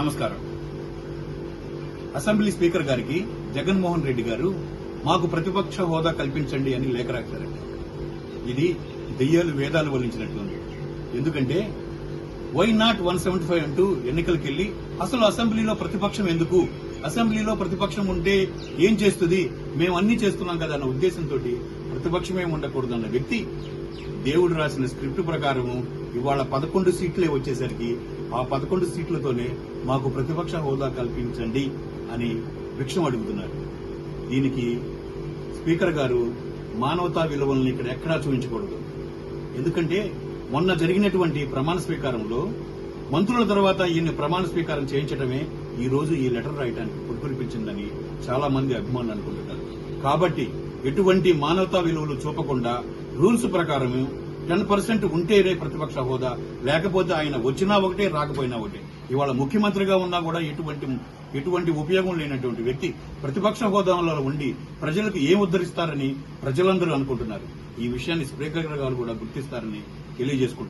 నమస్కారం. Assembly speaker గారికి జగన్మోహన్ రెడ్డి గారు మాకు ప్రతిపక్ష హోదా కల్పించండి అని లేఖ రాశారండి ఇది దెయ్యాలు వేదాలు వల్లించినట్లుంది ఎందుకంటే why not one seventy five అంటూ ఎన్నికలకు వెళ్ళి అసలు అసెంబ్లీలో ప్రతిపక్షం ఎందుకు? అసెంబ్లీలో ప్రతిపక్షం ఉంటే ఏం చేస్తుంది? మేము అన్ని చేస్తున్నాం కదా అన్న ఉద్దేశంతో ప్రతిపక్షమే ఉండకూడదన్న వ్యక్తి దేవుడు రాసిన స్క్రిప్ట్ ప్రకారము ఇవాళ పదకొండు సీట్లే వచ్చేసరికి ఆ పదకొండు సీట్లతోనే మాకు ప్రతిపక్ష హోదా కల్పించండి అని భిక్షం అడుగుతున్నారు. దీనికి స్పీకర్ గారు మానవతా విలువలను ఇక్కడ ఎక్కడా చూపించకూడదు. ఎందుకంటే మొన్న జరిగినటువంటి ప్రమాణ స్వీకారంలో మంత్రుల తర్వాత ఈయన ప్రమాణ స్వీకారం చేయించడమే ఈ రోజు ఈ లెటర్ రాయడానికి పురుకొల్పించిందని చాలా మంది అభిమానులు అనుకుంటున్నారు. కాబట్టి ఎటువంటి మానవతా విలువలు చూపకుండా రూల్స్ ప్రకారం టెన్ పర్సెంట్ ఉంటేనే ప్రతిపక్ష హోదా లేకపోతే ఆయన వచ్చినా ఒకటే రాకపోయినా ఒకటే. ఇవాళ ముఖ్యమంత్రిగా ఉన్నా కూడా ఎటువంటి ఎటువంటి ఉపయోగం లేనటువంటి వ్యక్తి ప్రతిపక్ష హోదాలో ఉండి ప్రజలకు ఏం ఉద్ధరిస్తారని ప్రజలందరూ అనుకుంటున్నారు. ఈ విషయాన్ని స్పీకర్ గారు కూడా గుర్తిస్తారని తెలియజేసుకుంటున్నారు